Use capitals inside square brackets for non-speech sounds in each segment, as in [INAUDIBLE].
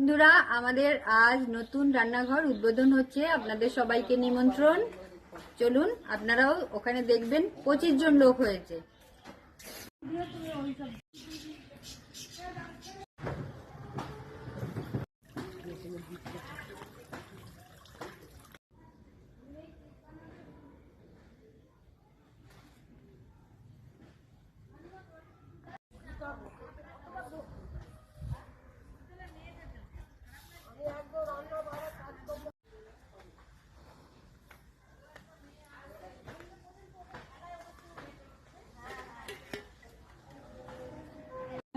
বন্ধুরা, আমাদের আজ নতুন রান্নাঘর উদ্বোধন হচ্ছে। আপনাদের সবাইকে নিমন্ত্রণ। চলুন, আপনারাও ওখানে দেখবেন পঁচিশ জন লোক হয়েছে।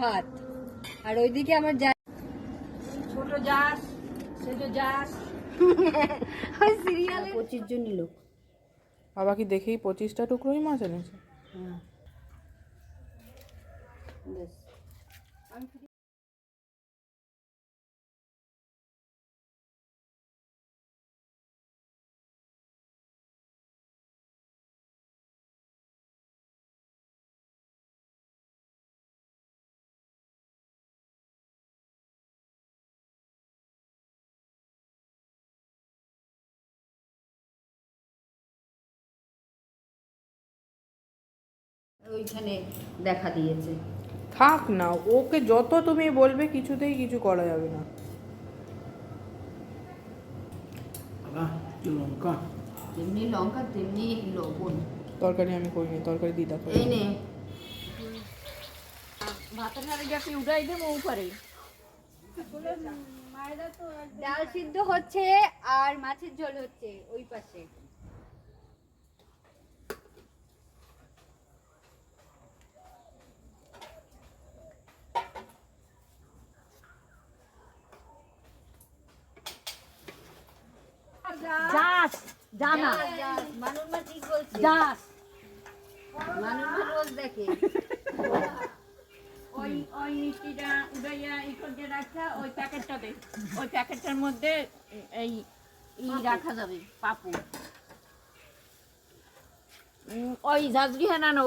ভাত। আর ওইদিকে আমার যা ছোট যাস ছোট যাস। [LAUGHS] সিরিয়ালে পঁচিশ জনই লোক বাবা কি দেখেই পঁচিশটা টুকরোই মাছ এনেছে ওইখানে দেখা দিয়েছে। থাক না ওকে যত তুমি বলবে কিছুতেই কিছু করা যাবে না। লঙ্কা। তেমনি লঙ্কা তেমনি লবণ। তরকারি আমি করিনি তরকারি দিদা করে এই নে। ভাতের যাকে উঠাই দেবো উপরে? ডাল সিদ্ধ হচ্ছে আর মাছের ঝোল হচ্ছে ওই পাশে। যাস জানা। মানুষ ঠিক বলছে। যাস মানুষ রোজ দেখে। ওই ওই মিষ্টিটা উড়াইয়া ই করে রাখা ওই প্যাকেটটাতে ওই প্যাকেটটার মধ্যে এই ই রাখা যাবে পাপু। ওই ঝাঁঝরি হ্যাঁ নানো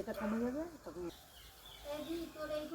এটা কমে যাবে? তখন এইটাই হ্যাঁ ওটা একটু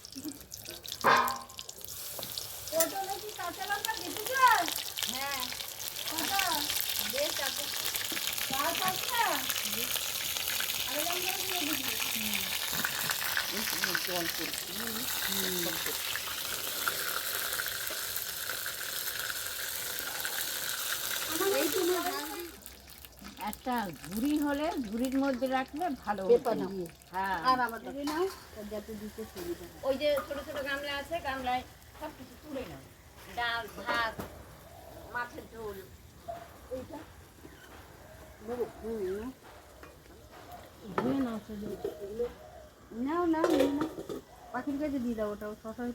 একটা ঝুড়ি হলে ঝুড়ির মধ্যে রাখলে ভালো। হ্যাঁ। ওই যে ছোট ছোট গামলা আছে গামলায় সব কিছু তুলে নাও। ডাল ভাত মাছের ঝোল। নাও নাও। নিয়ে নাও পাখির কাছে দিয়ে দাও ওটা শশা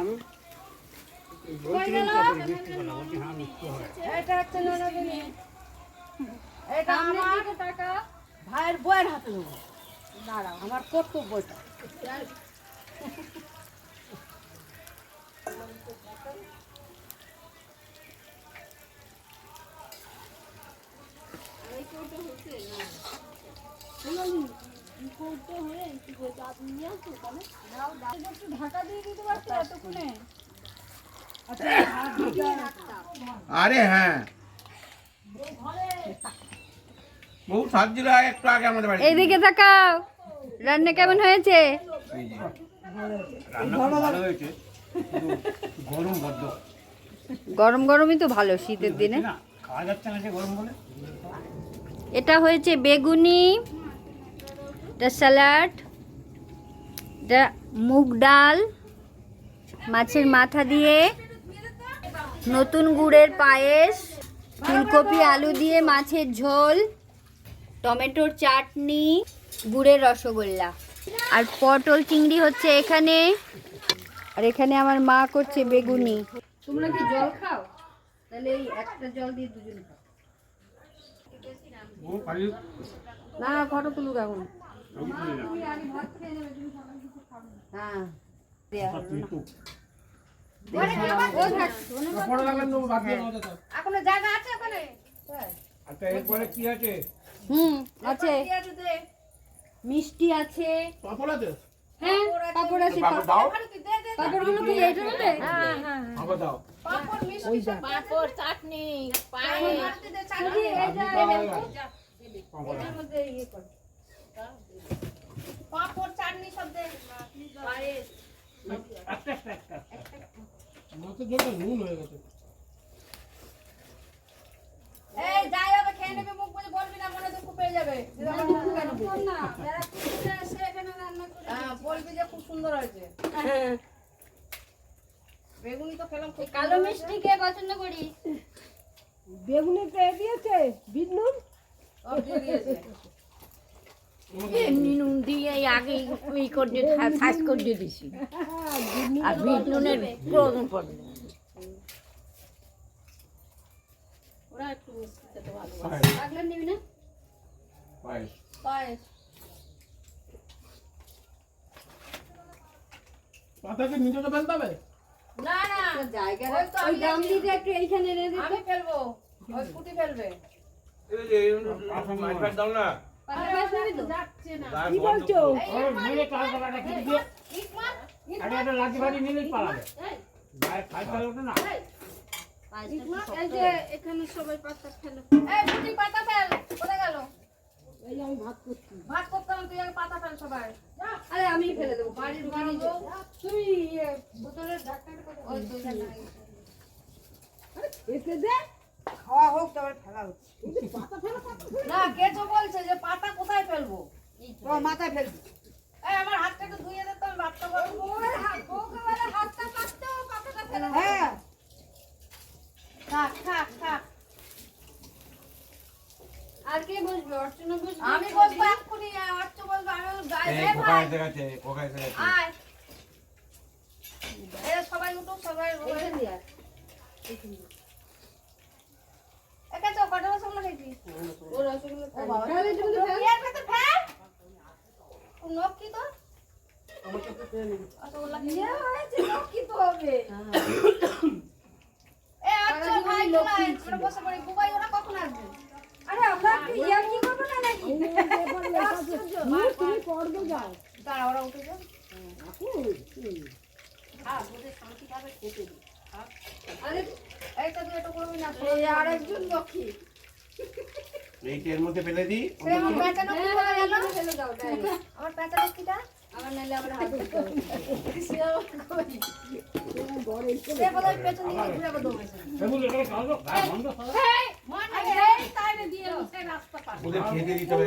আমি বলছিলাম তো বলছি হ্যাঁ এটা হচ্ছে ননদিনী। এটা আমার টাকা ভাইয়ের বইয়ের হাতে দেবো। দাঁড়াও আমার কর্তব্য এটা ঢাকা আরে হ্যাঁ। বহু সাহায্য একটু আগে আমাদের বাড়ি এইদিকে তাকাও। রান্না কেমন হয়েছে? গরম বড্ড। গরম গরমই তো ভালো শীতের দিনে। খাওয়া যাচ্ছে না গরম বলে। এটা হয়েছে বেগুনি এটা স্যালাড এটা মুগ ডাল মাছের মাথা দিয়ে নতুন গুড়ের পায়েস ফুলকপি আলু দিয়ে মাছের ঝোল টমেটোর চাটনি গুড়ের রসগোল্লা। আর পটল চিংড়ি হচ্ছে এখানে। আর এখানে আমার মা করছে বেগুনি। তোমরা কি জল খাও? তাহলে এই একটা জল দিয়ে দুজন খাও। ও পারি না ফটো তুলুক এখন। হ্যাঁ এখনও জায়গা আছে ওখানে? আচ্ছা এরপরে কি আছে? হুম আছে। মিষ্টি আছে। পাপড় আছে? হ্যাঁ পাপড় আছে। পাপড় দাও। পাপড়গুলো কি এইটা নেবে পাপড় দাও। পাঁপড় চাটনি পায়েস। পাপড়। পাঁপড় চাটনি সব দে পায়েস একটা একটা একটা একটা। জলটা নুন হয়ে গেছে এই যাই হবে খেয়ে নেবে মুখ বুঝে বলবি না মনে দুঃখ পেয়ে যাবে। বলবি যে খুব সুন্দর হয়েছে। বেগুনি তো খেলাম কালো মিষ্টি কে পছন্দ করি বেগুনিতে দিয়েছে বিট নুন? দিয়ে দিয়েছে। এমনি নুন দিয়ে আগে ই করে সাজ করে দিয়ে দিছি। আর বিট নুনের প্রয়োজন পড়বে না। না? পায়েস। পায়েস। পাতাকে নিচে ফেলতে হবে? না না। জায়গা ওই তো ওই একটু এইখানে এনে দিতে। আমি ফেলব। ওই ফুটি না। কি বলছো? এখানে সবাই পাতা ফেলো। এই পাতা ফেল কোথায় গেল? এই আমি ভাত করছি। ভাত করতে তুই আগে পাতা ফেল সবাই। আরে আমি ফেলে দেবো। বাড়ির বাড়ি তুমি ইয়ে, বোতলের ঢাকনাটা ওই তো ওখানে। দে। খাওয়া হোক তারপর ফেলা হচ্ছে। না কে তো বলছে যে পাতা কোথায় ফেলব? ও মাথায় ফেলবি। আমার হাতটা ধুয়ে দে হাতটা পাতাটা ফেলো হ্যাঁ। থাক থাক থাক। আর কে বসবে? অর্চনা বসবে? আমি বলব এক্ষুনি আমি আয়। এরা সবাই উঠো সবাই এইখান দিয়ে দাঁড়া ওরা উঠে যাও আরে এইটা তুই এটা এইটার মধ্যে ফেলে দিই? আমার হয়ে হ্যাঁ, আমার নাহলে আবার হাত ধুতে হবে। বন্ধ ওদের খেতে দিতে হবে।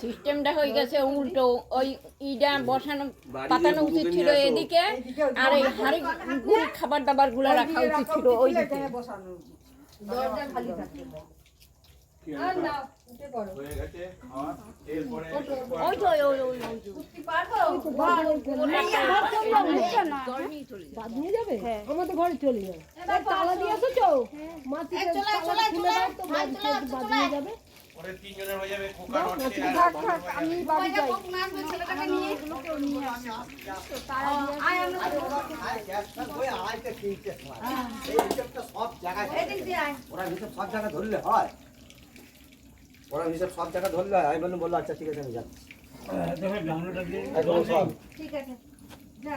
সিস্টেমটা হয়ে গেছে উল্টো। ওই ইটা বসানো পাতানো উচিত ছিল এদিকে আর এই হাড়ি গুড়ি খাবার দাবারগুলো রাখা উচিত ছিল ওই দিকে। দরজা খালি থাকে। চলে আমাদের ঘরে চলে যাবে। তালা দিয়ে মাছি বাদ নিয়ে যাবে। হয়ে হয়ে সব ধরলে হয়। ওরা হিসাব সব জায়গা ধরলো আমি বললাম বলল আচ্ছা ঠিক আছে আমি যাচ্ছি। ঠিক আছে যা।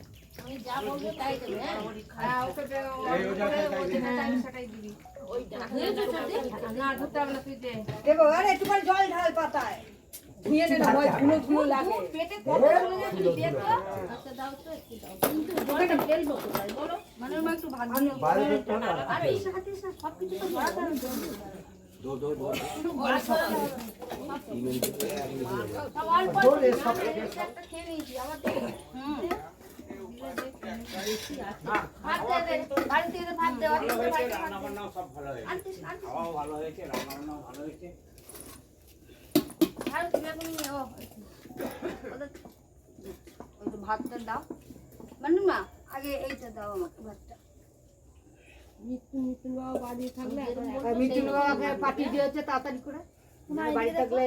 আগে দুটো রসগোল্লা মেরে দিলি রসগোল্লা হ্যাঁ ওইটাই আমার পোষায় লেগেছে মিষ্টি খাওয়ার পোকার আমার দাও লাস্ট দেবো লাস্ট এই ছয় এই হচ্ছে না উঠে আসো এই যে এই যে বুঝলি এই হচ্ছে না একটা কোথায় গেল আমি যা বলবো তাই দেবে হ্যাঁ এই ওই জায়গায় তাই দে। হয়েছে সর্দি? না ধরতে হবে না তুই দে দেখো আরে একটু করে জল ঢাল পাতায় ধুয়ে নে না ভয় ধুলো ধুলো লাগে পেটে কত চলে যায় তুই দেখ তো আচ্ছা দাও তো একটু দাও কিন্তু জলটা ফেলবো কোথায় বলো মানে মা একটু ভাত দিও বাইরে দেখতে হবে না। আরে এই সাথে সাথে সব কিছু তো ধরা কারণ দো দো দো সব অল্প একটা খেয়ে নিয়েছি আবার ভাতটা দাও মানে মা আগে এইটা দাও আমাকে ভাতটা বাবা বাড়ি থাকলে মৃত্যু বাবাকে পাঠিয়ে দিয়েছে তাড়াতাড়ি করে বাড়ি থাকলে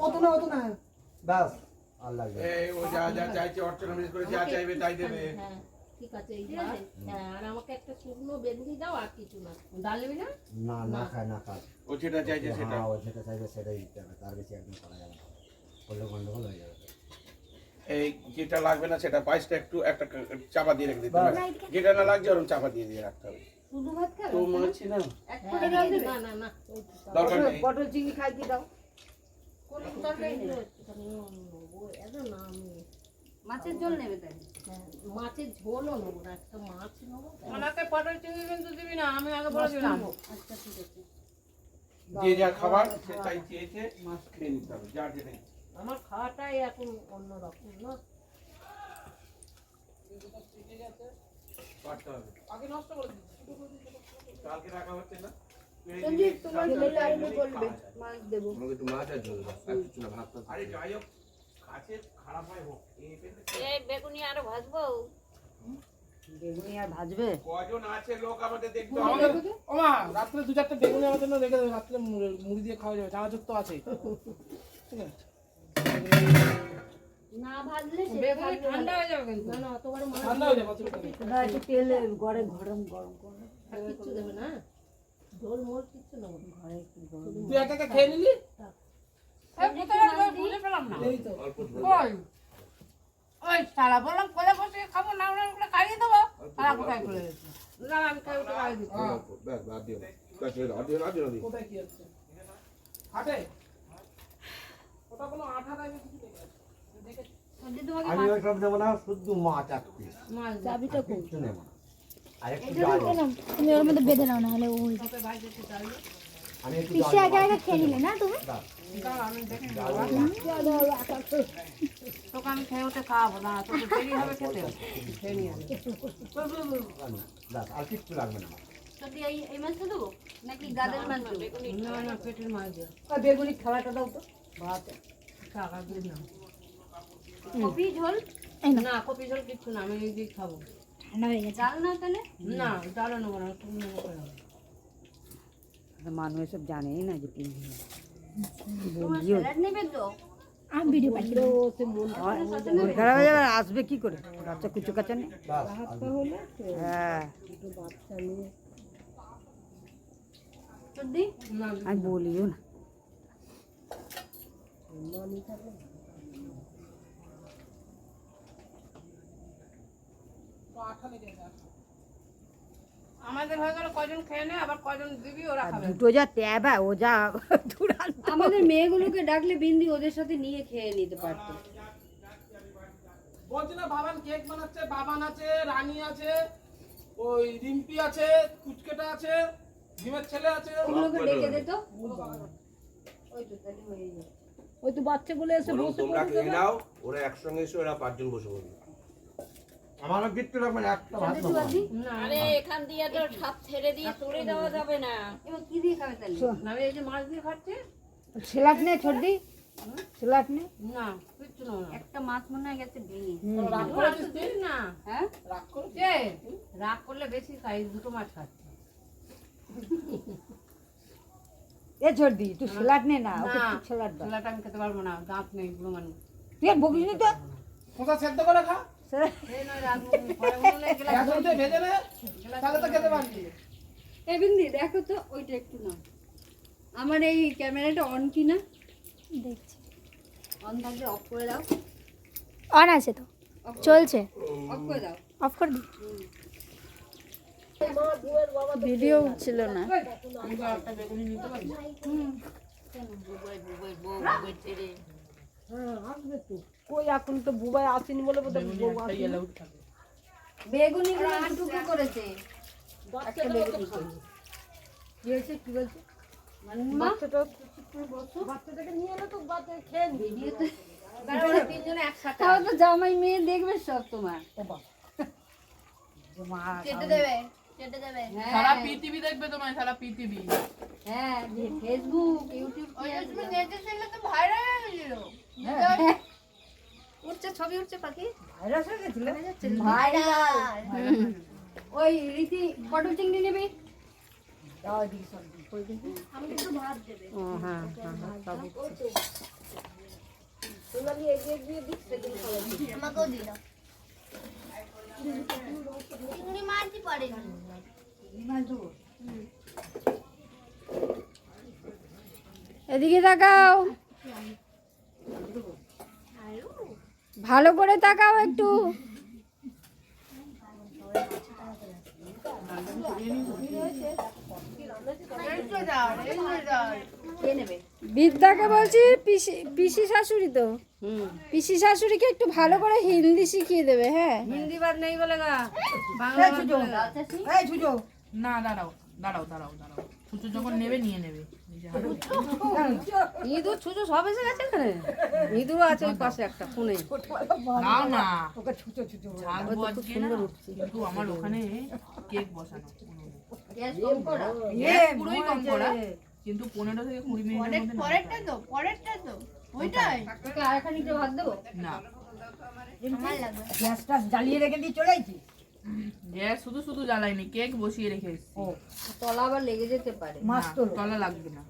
অত না অত না না। ও যা যা চাইছে অর্চনা মিস করে যা চাইবে তাই দেবে। হ্যাঁ ঠিক আছে এই হ্যাঁ আর আমাকে একটা শুকনো বেগুনি দাও আর কিছু না। ডাল নেবি না? না না খায় না খায় ও যেটা চাইছে সেটা। হ্যাঁ ও যেটা চাইবে সেটাই দিতে হবে তার বেশি একদম করা যাবে না। করলে গন্ডগোল হয়ে যাবে। এই যেটা লাগবে না সেটা পায়েসটা একটু একটা চাপা দিয়ে রেখে দিতে হবে। যেটা না লাগছে ওরকম চাপা দিয়ে দিয়ে রাখতে হবে। শুধু ভাত খাবে? তো মাছি না। না না না। দরকার নেই। পটল চিংড়ি খাই কি দাও। কোন তরকারি নেই। মাছের ঝোল নেবে তাই? হ্যাঁ, মাছের ঝোলও নেব না একটা মাছ নেব। আমাকে পটল চিংড়ি কিন্তু দিবি না আমি আগে বলে দিলাম। আচ্ছা ঠিক আছে। যে যা খাবার সে তাই চেয়েছে মাছ খেয়ে নিতে হবে যেটা আমার খাওয়াটাই এখন অন্যরকম না? কাটতে হবে। আগে নষ্ট করে দিচ্ছি। কালকে রাখা হচ্ছে না। তোমার বলবে মাছ দেবো। আরে যাই হোক কাছে খারাপ হয় হোক এই বেগুনি আরও ভাজবো? বেগুনি আর ভাজবে? কজন আছে লোক আমাদের দেখতে হবে? ও রাত্রে দু চারটে বেগুনি আমার জন্য রেখে দেবে রাত্রে মুড়ি মুড়ি দিয়ে খাওয়া যাবে চানাচুর তো আছে? না ভাজলে বেগুনি ঠান্ডা হয়ে যাবে কিন্তু। না না মাছ ঠান্ডা হয়ে যাবে না একটু তেলে ঘরে গরম গরম করে। আর কিচ্ছু দেবে না? ঝোল মোল কিচ্ছু না। ঘরে একটু গরম তুই একা একা খেয়ে নিলি? এই তো। ওই সারা বললাম কোলে বসে খাব না ওরা ওগুলো খাইয়ে দেবো। সারা কোথায় করে গেছে আমি খাই ওটা খাইয়ে দিচ্ছি কোথায় কি আছে হাটে? ওটা কোনো আঠা টাইপের কিছু নেই আমি ওই সব দেবো না শুদ্ধ মাছ এক পিস মাছ চাবিটা কিছু নেব না। তুমি ওর মধ্যে বেঁধে নাও না হলে ও আমি একটু আগে আগে খেয়ে নিলে না তুমি? বেগুনি খাওয়াটা দাও তো ভাত টাকা দিয়ে না কপি ঝোল না কপি ঝোল কিচ্ছু না আমি এই দিয়ে খাব ঠান্ডা হয়ে ডাল না তাহলে না ডালও না তুমি মানুষ জানেই না যে তিন দিন তোমার স্যালাড নেবে তো আমি ভিডিও পাঠিয়ে দেবো মন খারাপ হয়ে যাবে আসবে কি করে বাচ্চা কুচু কাচা নেই ব্যাস, আর হ্যাঁ সর্দি আমি বলিও না আমাদের হয়ে গেল কয়জন খেয়ে নে আবার কয়জন দিবি ওরা খাবে। দুটো যা ট্যাবা ও যা আমাদের মেয়েগুলোকে ডাকলে বিন্দি ওদের সাথে নিয়ে খেয়ে নিতে পারতো। বলছি না বাবান কেক বানাচ্ছে বাবান আছে রানী আছে ওই রিম্পি আছে কুচকেটা আছে ভীমের ছেলে আছে। ওগুলোকে ডেকে দে তো। ওই তো তাহলে হয়ে যাবে। ওই তো বাচ্চাগুলো এসে বসে তোমরা খেয়ে নাও ওরা একসঙ্গে এসে ওরা পাঁচজন বসে পড়বে। আমারও কিচ্ছু লাগবে না একটা ভাত। সুয়াদি আরে এখান দিয়ে তো সাপ ছেড়ে দিয়ে তুলে দেওয়া যাবে না। এবার কি দিয়ে খাবে তাহলে? আমি এই যে মাছ দিয়ে খাচ্ছি? সেলাট নে ছোট দি সেলাট নে। না কিচ্ছু একটু না। একটা মাছ মনে হয় গেছে ভেঙে রাগ করেছিস না? হ্যাঁ? রাগ করেছিস? কে? রাগ করলে বেশি খাই দুটো মাছ খাচ্ছে। এ ছোট দি তুই স্যালাড নে না ওকে না। স্যালাড দাও ছোলাটা আমি খেতে পারব না দাঁত নেই বুড়ো মানুষ তুই বকিস নি তো? কোথা সেদ্ধ করে খা? এই নয় রাগ পরে উনুনে গেলে গ্যাস উঠে ভেজে নে তাহলে তো খেতে পারবি এই বিন্দি দেখো তো ওইটা একটু নাও আমার এই ক্যামেরাটা অন কি না দেখছি অন থাকলে অফ করে দাও অন আছে তো চলছে অফ করে দাও অফ করে দি ভিডিও উঠছিল না হ্যাঁ আসবে তো কই এখন তো বুবাই আসেনি বলে আসেনি। বেগুনি গুলো টুকরো করেছে। কি বলছে? তো জামাই মেয়ে দেখবে সব তোমার। কেটে দেবে কেটে দেবে। সারা পৃথিবী দেখবে তোমায় সারা পৃথিবী। হ্যাঁ ফেসবুক ইউটিউব উঠছে ছবি উঠছে পাখি। ভাইরাস হয়ে গেছিল? ভাইরাল। ওই রীতি পটল চিংড়ি নিবি? হ্যাঁ হ্যাঁ দিই। আমাকেও দিল চিংড়ি মাছই পড়েনি। এদিকে তাকাও। ভালো করে তাকাও একটু? বিদ্যাকে বলছি পিসি পিসি শাশুড়ি তো। পিসি শাশুড়িকে একটু ভালো করে হিন্দি শিখিয়ে দেবে হ্যাঁ? হিন্দি বাদ নেই বলে গা। বাংলা না দাঁড়াও দাঁড়াও দাঁড়াও দাঁড়াও। যখন নেবে নিয়ে নেবে। ইঁদুর ছুঁচো সব এসে গেছে এখানে? ইঁদুরও আছে ওই পাশে একটা ফোনে। নাও না। ওকে ছুচো ছুচো কিন্তু আমার ওখানে কেক বসানো। এ, পুরোই কম করা। কিন্তু পনেরো থেকে কুড়ি মিনিটের মধ্যে পরেরটা তো পরেরটা তো। ওইটাই। আর ভাত দেবো? না। গ্যাস টাস জ্বালিয়ে রেখে দিয়ে চলে গ্যাস শুধু শুধু জ্বালাইনি কেক বসিয়ে রেখে ও তলা আবার লেগে যেতে পারে। মাছ না, তোলো লাগবে না।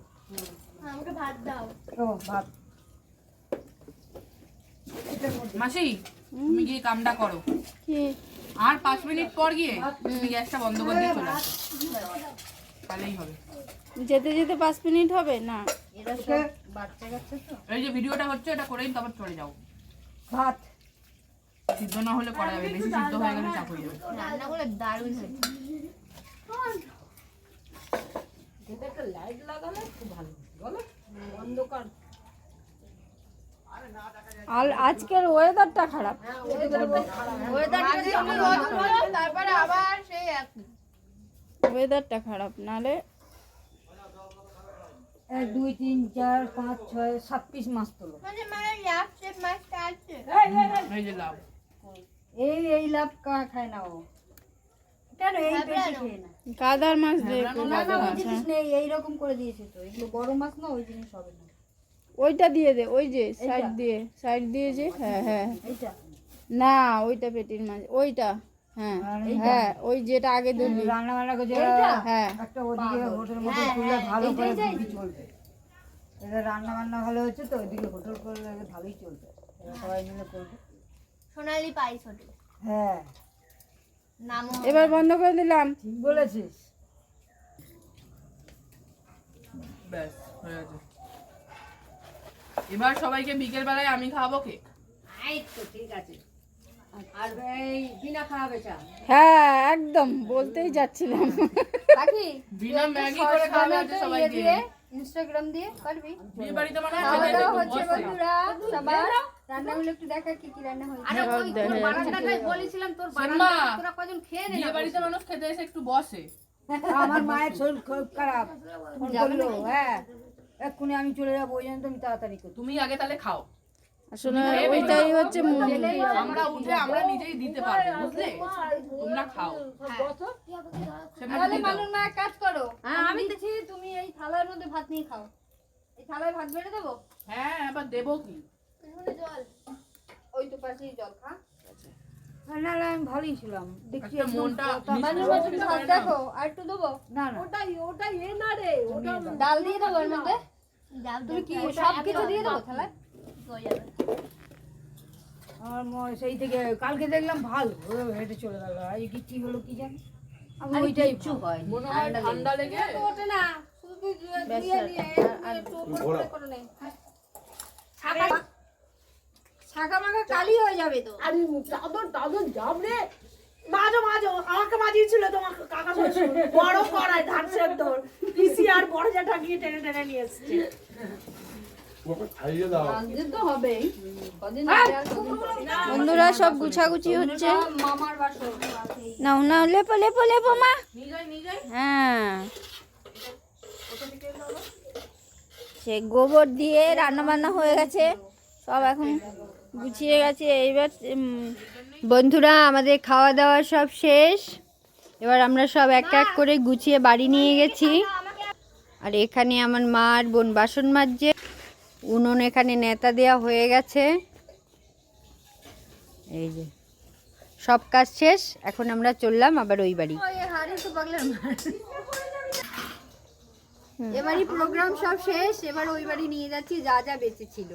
আমাকে ভাত দাও। ও ভাত। মাসি তুমি গিয়ে কামটা করো। আর পাঁচ মিনিট পর গিয়ে তুমি গ্যাসটা বন্ধ করে দিয়ে চলে তাহলেই হবে। যেতে যেতে পাঁচ মিনিট হবে? না। তো? এই যে ভিডিওটা হচ্ছে এটা করেই তারপর চলে যাও। ভাত। সিদ্ধ না হলে করা যাবে বেশি সিদ্ধ হয়ে গেলে চাপ হয়ে যাবে। রান্নাগুলো দারুণ হয়েছে। একটা লাইট লাগালে খুব ভালো বলো? অন্ধকার। আর আজকের ওয়েদারটা খারাপ। তারপরে আবার সেই ওয়েদারটা খারাপ নালে এক দুই তিন চার পাঁচ ছয় সাত পিস মাছ তোলো। মানে মানে মাছটা আছে। এই যে লাভ। এই এই লাভ খায় না ও। কেন এই হ্যাঁ, পেটি খেয়ে না? গাদার মাছ দিয়ে একটু না না ওই জিনিস হ্যাঁ। নেই এইরকম করে দিয়েছে তো। এগুলো বড় মাছ না ওই জিনিস হবে না। ওইটা দিয়ে দে ওই যে সাইড দিয়ে সাইড দিয়ে যে হ্যাঁ হ্যাঁ। এইটা। না ওইটা পেটির মাছ ওইটা হ্যাঁ হ্যাঁ ওই যেটা আগে দিলি রান্না বান্না করে হ্যাঁ। একটা ওদিকে হোটেল মোটেল খুললে ভালো করে চলবে। এটা রান্না বান্না ভালো হচ্ছে তো ওইদিকে হোটেল করলে ভালোই চলবে। সবাই মিলে করবে। সোনালি পাইস হোটেল হ্যাঁ। নামও এবার বন্ধ করে দিলাম। ঠিক বলেছিস। ব্যাস হয়ে গেছে। এবার সবাইকে বিকেল বেলায় আমি খাওয়াবো কেক। তো ঠিক আছে। আর এই বিনা খাওয়াবে চা। হ্যাঁ একদম বলতেই যাচ্ছিলাম। বিনা ম্যাগি করে খাওয়াবে আজকে সবাইকে। ইনস্টাগ্রাম দিয়ে পারবি বিয়ে বাড়িতে মানে খাওয়া দাওয়া হচ্ছে বন্ধুরা সবার। রান্নাগুলো একটু দেখা কি কি রান্না হয়েছে। আরে ওই তোর বারান্দাটায় বলেছিলাম তোর বারান্দা তোরা কজন খেয়ে নে বিয়ে বাড়িতে মানুষ খেতে এসে একটু বসে। আমার মায়ের শরীর খুব খারাপ। ফোন করল হ্যাঁ। এক্ষুনি আমি চলে যাব ওই জন্য তুমি তাড়াতাড়ি করো তুমি আগে তাহলে খাও। আসলে ওইটাই হচ্ছে মূল। আমরা উঠে আমরা নিজেই দিতে পারব বুঝলে? তোমরা খাও। তাহলে মানুষ মা কাজ করো হ্যাঁ, আমি দেখছি তুমি এই থালার মধ্যে ভাত নিয়ে খাও। এই থালায় ভাত বেড়ে দেবো? হ্যাঁ এবার দেবো কি? জল। ওই তো পাশেই জল খা। হ্যাঁ, না না আমি ভালোই ছিলাম। দেখছি মনটা একটু হাত দেখো আর একটু দেবো? না না। ডাল দিয়ে দেবো এর মধ্যে? তুমি কি সব কিছু দিয়ে দেবো তাহলে হয়ে যাবে। আমার সেই থেকে কালকে দেখলাম ভালো হেঁটে চলে গেল। আজ কি হলো কি জানি? আমি ওইটাই কিচ্ছু হয় মনে হয় ঠান্ডা লেগে ওঠে না। শুধু ছাকা মাখা কালি হয়ে যাবে তো। আরে দাদন দাদন যাব রে। মাঝো মাঝো আমাকে মাঝিয়েছিল তোমার কাকা শ্বশুর বড় কড়াই ধান সেদ্ধ। পিসি আর বড় জ্যাঠা গিয়ে টেনে টেনে নিয়ে এসছে। বন্ধুরা সব গুছাগুছি হচ্ছে। নাও নাও লেপো লেপো লেপো মা। হ্যাঁ। সে গোবর দিয়ে রান্না বান্না হয়ে গেছে। সব এখন গুছিয়ে গেছে। এইবার বন্ধুরা আমাদের খাওয়া দাওয়া সব শেষ। এবার আমরা সব এক এক করে গুছিয়ে বাড়ি নিয়ে গেছি। আর এখানে আমার মা আর বোন বাসন মাজছে। উনুন এখানে নেতা দেওয়া হয়ে গেছে। এই যে সব কাজ শেষ এখন আমরা চললাম আবার ওই বাড়ি। এবারই প্রোগ্রাম সব শেষ এবার ওই বাড়ি নিয়ে যাচ্ছি যা যা বেঁচে ছিল।